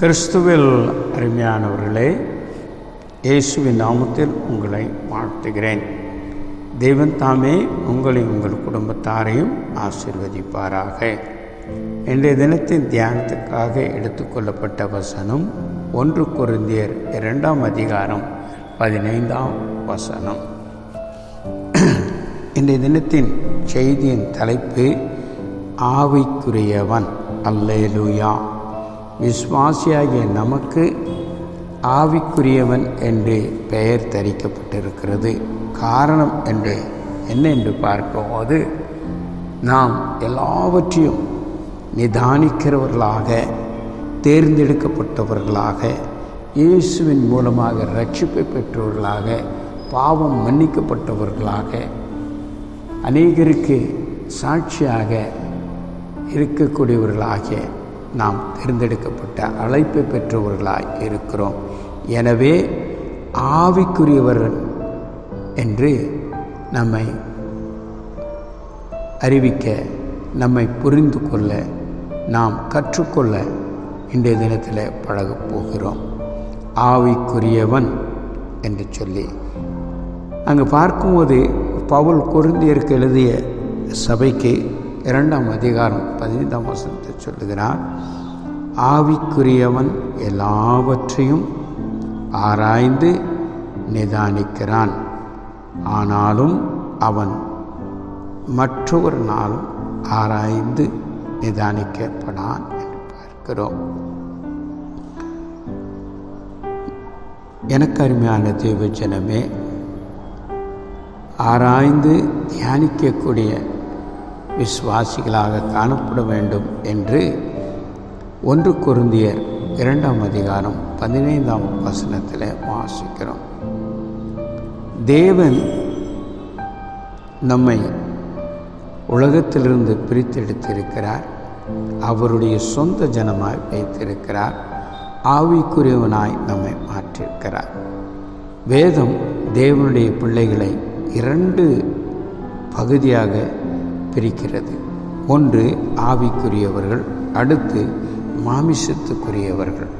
கிறிஸ்துவில் அருமையானவர்களே இயேசுவின் நாமத்தில் உங்களை வாழ்த்துகிறேன். தேவன் தாமே உங்களை உங்கள் குடும்பத்தாரையும் ஆசிர்வதிப்பாராக. இன்றைய தினத்தின் தியானத்துக்காக எடுத்துக்கொள்ளப்பட்ட வசனம் ஒன்று குருந்தியர் இரண்டாம் அதிகாரம் பதினைந்தாம் வசனம். இன்றைய தினத்தின் செய்தியின் தலைப்பு ஆவிக்குரியவன் அல்லேலூயா. விஸ்வாசியாகிய நமக்கு ஆவிக்குரியவன் என்று பெயர் தரிக்கப்பட்டிருக்கிறது. காரணம் என்று என்ன என்று பார்க்கும்போது நாம் எல்லாவற்றையும் நிதானிக்கிறவர்களாக தேர்ந்தெடுக்கப்பட்டவர்களாக இயேசுவின் மூலமாக ரட்சிப்பை பெற்றவர்களாக பாவம் மன்னிக்கப்பட்டவர்களாக அநேகருக்கு சாட்சியாக இருக்கக்கூடியவர்களாகிய நாம் தேர்ந்தெடுக்கப்பட்ட அழைப்பை பெற்றவர்களாய் இருக்கிறோம். எனவே ஆவிக்குரியவர் என்று நம்மை அறிவிக்க நம்மை புரிந்து கொள்ள நாம் கற்றுக்கொள்ள இன்றைய தினத்தில் பழகப் போகிறோம். ஆவிக்குரியவன் என்று சொல்லி. அங்கே பார்க்கும்போது பவுல் குருந்தியருக்கு எழுதிய சபைக்கு இரண்டாம் அதிகாரம் பதினைந்தாம் வசனத்தை சொல்லுகிறார் ஆவிக்குரியவன் எல்லாவற்றையும் ஆராய்ந்து நிதானிக்கிறான். ஆனாலும் அவன் மற்றொரு நாளும் ஆராய்ந்து நிதானிக்கப்படான் என்று பார்க்கிறோம். எனக்கு அருமையான தேவ ஆராய்ந்து தியானிக்கக்கூடிய விசுவாசிகளாக காணப்பட வேண்டும் என்று ஒன்று குருந்தியர் இரண்டாம் அதிகாரம் பதினைந்தாம் வசனத்தில் வாசிக்கிறோம். தேவன் நம்மை உலகத்திலிருந்து பிரித்தெடுத்திருக்கிறார். அவருடைய சொந்த ஜனமாய் வைத்திருக்கிறார். ஆவிக்குரியவனாய் நம்மை மாற்றிருக்கிறார். வேதம் தேவனுடைய பிள்ளைகளை இரண்டு பகுதியாக பிரிக்கிறது. ஒன்று ஆவிக்குரியவர்கள். அடுத்து மாமிசத்துக்குரியவர்கள்.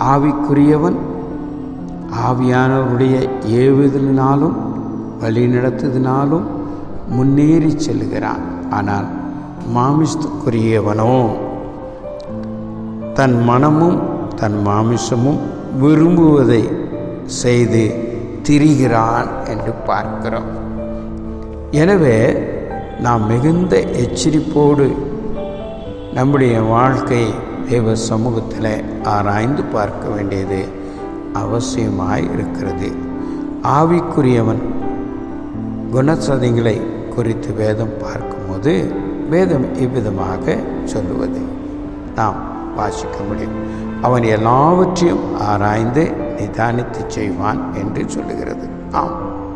ஆவிக்குரியவன் ஆவியானவருடைய ஏவுதலினாலும் வழிநடத்துதினாலும் முன்னேறி செல்கிறான். ஆனால் மாமிசத்துக்குரியவனோ? தன் மனமும் தன் மாமிசமும் விரும்புவதை செய்து திரிகிறான் என்று பார்க்கிறோம். எனவே நாம் மிகுந்த எச்சரிப்போடு நம்முடைய வாழ்க்கை தேவ சமூகத்தில் ஆராய்ந்து பார்க்க வேண்டியது அவசியமாய் இருக்கிறது. ஆவிக்குரியவன் குணசதிகளை குறித்து வேதம் பார்க்கும்போது வேதம் இவ்விதமாக சொல்லுவது. நாம் வாசிக்க முடியும். அவன் எல்லாவற்றையும் ஆராய்ந்து நிதானித்து செய்வான் என்று சொல்லுகிறது. ஆம்.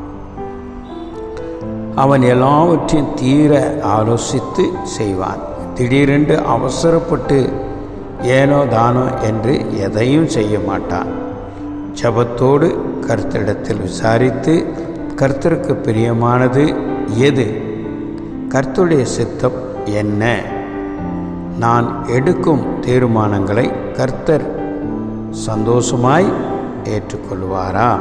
அவன் எல்லாவற்றையும் தீர ஆலோசித்து செய்வான். திடீரென்று அவசரப்பட்டு ஏனோ தானோ என்று எதையும் செய்ய மாட்டான். ஜபத்தோடு கர்த்தரிடத்தில் விசாரித்து கர்த்தருக்கு பிரியமானது எது? கர்த்தருடைய சித்தம் என்ன? நான் எடுக்கும் தீர்மானங்களை கர்த்தர் சந்தோஷமாய் ஏற்றுக்கொள்வாரா?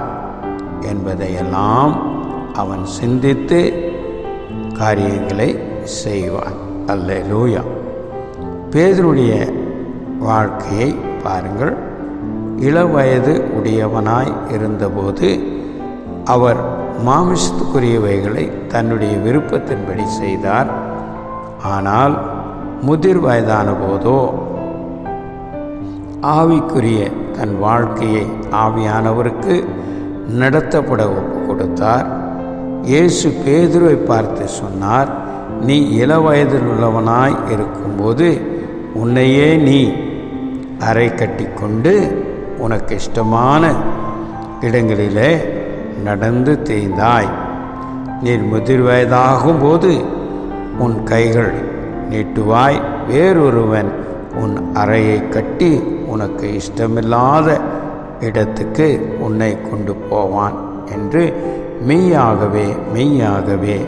என்பதையெல்லாம் அவன் சிந்தித்து காரியங்களை செய்வான். அல்ல லூயா பேதருடைய வாழ்க்கையை பாருங்கள். இளவயது உடையவனாய் இருந்தபோது அவர் மாமிசத்துக்குரியவைகளை தன்னுடைய விருப்பத்தின்படி செய்தார். ஆனால் முதிர் வயதான போதோ ஆவிக்குரிய தன் வாழ்க்கையை ஆவியானவருக்கு நடத்தப்பட கொடுத்தார். இயேசு பேதுருவை பார்த்து சொன்னார் நீ இள வயதில் உள்ளவனாய் இருக்கும்போது உன்னையே நீ அறை கட்டி கொண்டு உனக்கு இஷ்டமான இடங்களிலே நடந்து தேய்ந்தாய். நீர் முதிர் வயதாகும் போது உன் கைகள் நீட்டுவாய். வேறொருவன் உன் அறையை கட்டி உனக்கு இஷ்டமில்லாத இடத்துக்கு உன்னை கொண்டு போவான் என்று மெய்யாகவே மெய்யாகவே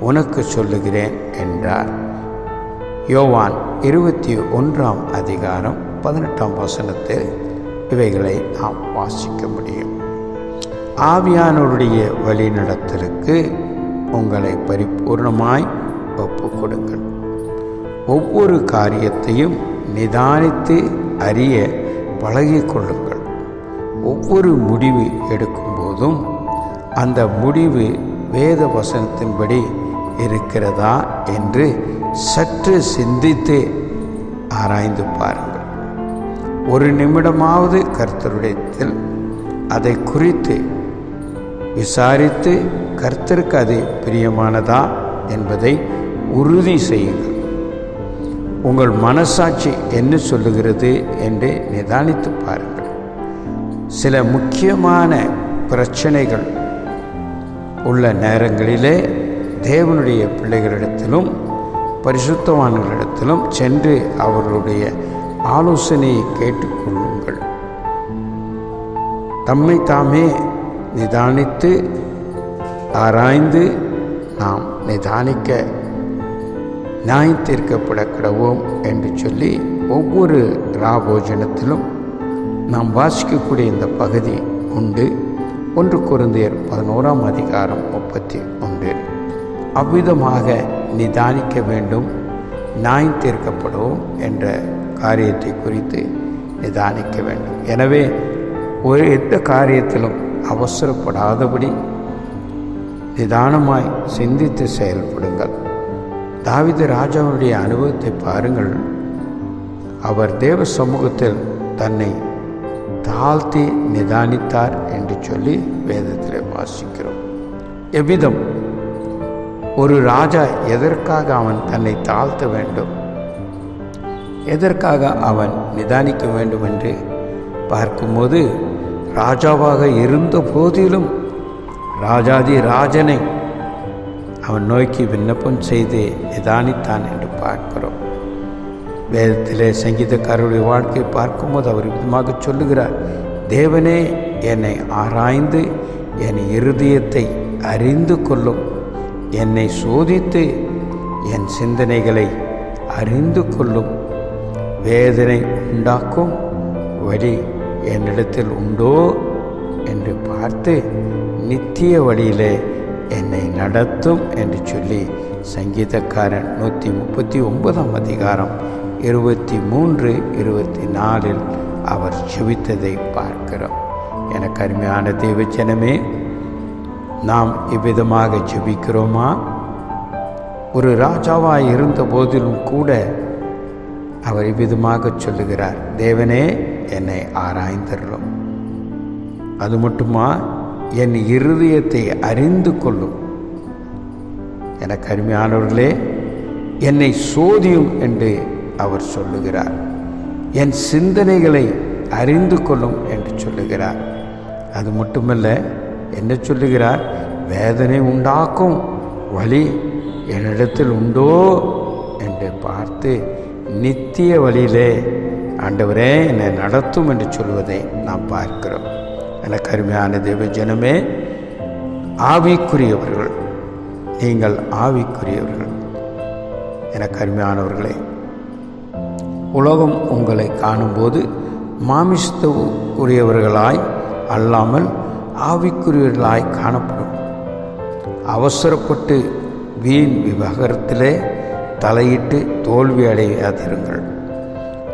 உனக்கு சொல்லுகிறேன் என்றார். யோவான் இருபத்தி ஒன்றாம் அதிகாரம் பதினெட்டாம் வசனத்தில் இவைகளை நாம் வாசிக்க முடியும். ஆவியானோருடைய வழிநடத்தலுக்கு உங்களை பரிபூர்ணமாய் ஒப்பு கொடுங்கள் ஒவ்வொரு காரியத்தையும் நிதானித்து அறிய பழகிக் கொள்ளுங்கள் ஒவ்வொரு முடிவு எடுக்கும்போதும் அந்த முடிவு வேத வசனத்தின்படி இருக்கிறதா என்று சற்று சிந்தித்து ஆராய்ந்து பாருங்கள். ஒரு நிமிடமாவது கர்த்தருடையத்தில் அதை குறித்து விசாரித்து கர்த்தருக்கு அது பிரியமானதா என்பதை உறுதி செய்யுங்கள். உங்கள் மனசாட்சி என்ன சொல்லுகிறது என்று நிதானித்து பாருங்கள். சில முக்கியமான பிரச்சனைகள் உள்ள நேரங்களிலே தேவனுடைய பிள்ளைகளிடத்திலும் பரிசுத்தவான்களிடத்திலும் சென்று அவர்களுடைய ஆலோசனையை கேட்டுக்கொள்ளுங்கள் தம்மை தாமே நிதானித்து ஆராய்ந்து நாம் நிதானிக்க நியாயம் தீர்க்கப்பட கிடவோம் என்று சொல்லி ஒவ்வொரு ராபோஜனத்திலும் நாம் வாசிக்கக்கூடிய இந்த பகுதி உண்டு. ஒன்று குருந்தையர் பதினோராம் அதிகாரம் முப்பத்தி ஒன்று. அவ்விதமாக நிதானிக்க வேண்டும் நாய் தீர்க்கப்படும் என்ற காரியத்தை குறித்து நிதானிக்க வேண்டும். எனவே ஒரு எந்த காரியத்திலும் அவசரப்படாதபடி நிதானமாய் சிந்தித்து செயல்படுங்கள். தாவித ராஜாவுடைய அனுபவத்தை பாருங்கள். அவர் தேவ சமூகத்தில் தன்னை தாழ்த்தி நிதானித்தார் என்று சொல்லி வேதத்தில் வாசிக்கிறோம். எவ்விதம்? ஒரு ராஜா எதற்காக அவன் தன்னை தாழ்த்த வேண்டும்? எதற்காக அவன் நிதானிக்க வேண்டும் என்று பார்க்கும்போது ராஜாவாக இருந்த போதிலும் ராஜாதி ராஜனை அவன் நோக்கி விண்ணப்பம் செய்து நிதானித்தான் என்று பார்க்கிறோம். வேதத்திலே சங்கீதக்காரருடைய வாழ்க்கையை பார்க்கும்போது அவர் விதமாக சொல்லுகிறார் தேவனே என்னை ஆராய்ந்து என் இருதயத்தை அறிந்து கொள்ளும். என்னை சோதித்து என் சிந்தனைகளை அறிந்து கொள்ளும். வேதனை உண்டாக்கும் வழி என்னிடத்தில் உண்டோ? என்று பார்த்து நித்திய வழியிலே என்னை நடத்தும் என்று சொல்லி சங்கீதக்காரன் நூற்றி முப்பத்தி ஒன்பதாம் அதிகாரம் இருபத்தி மூன்று இருபத்தி நாலில் அவர் செவித்ததை பார்க்கிறோம். எனக்கு அருமையான தேவச்சனமே நாம் இவ்விதமாக ஜெபிக்கிறோமா? ஒரு ராஜாவாக இருந்த போதிலும் கூட அவர் இவ்விதமாக சொல்லுகிறார் தேவனே என்னை ஆராய்ந்தருளும் அது மட்டுமா என் இருதயத்தை அறிந்து கொள்ளும். எனக்கு அருமையானவர்களே என்னை சோதியும் என்று அவர் சொல்லுகிறார். என் சிந்தனைகளை அறிந்து கொள்ளும் என்று சொல்லுகிறார். அது மட்டுமல்ல என்ன சொல்லுகிறார்? வேதனை உண்டாக்கும் வழி என்னிடத்தில் உண்டோ என்று பார்த்து நித்திய வழியிலே ஆண்டவரே என்னை நடத்தும் என்று சொல்வதை நாம் பார்க்கிறோம். எனக்கு அருமையான தேவ ஜனமே ஆவிக்குரியவர்கள் நீங்கள் ஆவிக்குரியவர்கள் எனக்கு அருமையானவர்களே உலகம் உங்களை காணும்போது மாமிசத்து உரியவர்களாய் அல்லாமல் ஆவிக்குரியவர்களாய் காணப்படும். அவசரப்பட்டு வீண் விவகாரத்திலே தலையிட்டு தோல்வி அடையாதிருங்கள்.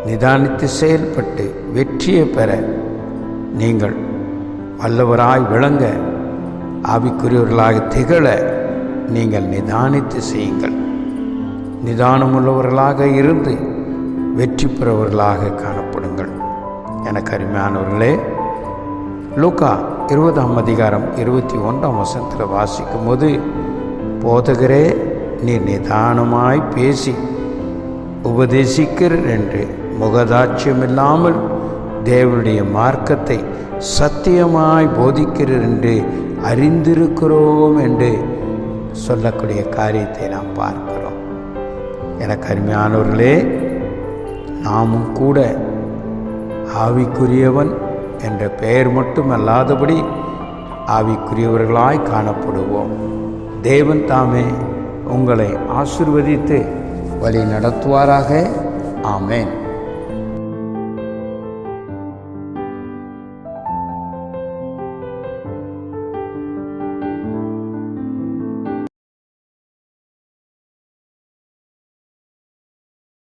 நிதானித்து செயல்பட்டு வெற்றியை பெற நீங்கள் வல்லவராய் விளங்க ஆவிக்குரியவர்களாக திகழ நீங்கள் நிதானித்து செய்யுங்கள். நிதானமுள்ளவர்களாக இருந்து வெற்றி பெறவர்களாக காணப்படுங்கள். எனக்கு அருமையானவர்களே லூக்கா இருபதாம் அதிகாரம் இருபத்தி ஒன்றாம் வசனத்தில் வாசிக்கும் போது போதகரே நீ நிதானமாய் பேசி உபதேசிக்கிறீர் என்று முகதாட்சியமில்லாமல் தேவனுடைய மார்க்கத்தை சத்தியமாய் போதிக்கிறீர் என்று அறிந்திருக்கிறோம் என்று சொல்லக்கூடிய காரியத்தை நாம் பார்க்கிறோம். எனக்கு அருமையானவர்களே நாமும் கூட ஆவிக்குரியவன் என்ற பெயர் மட்டும் அல்லாதபடி ஆவிக்குரியவர்களாய் காணப்படுவோம். தேவன் தாமே உங்களை ஆசிர்வதித்து வழி நடத்துவாராக ஆமேன்.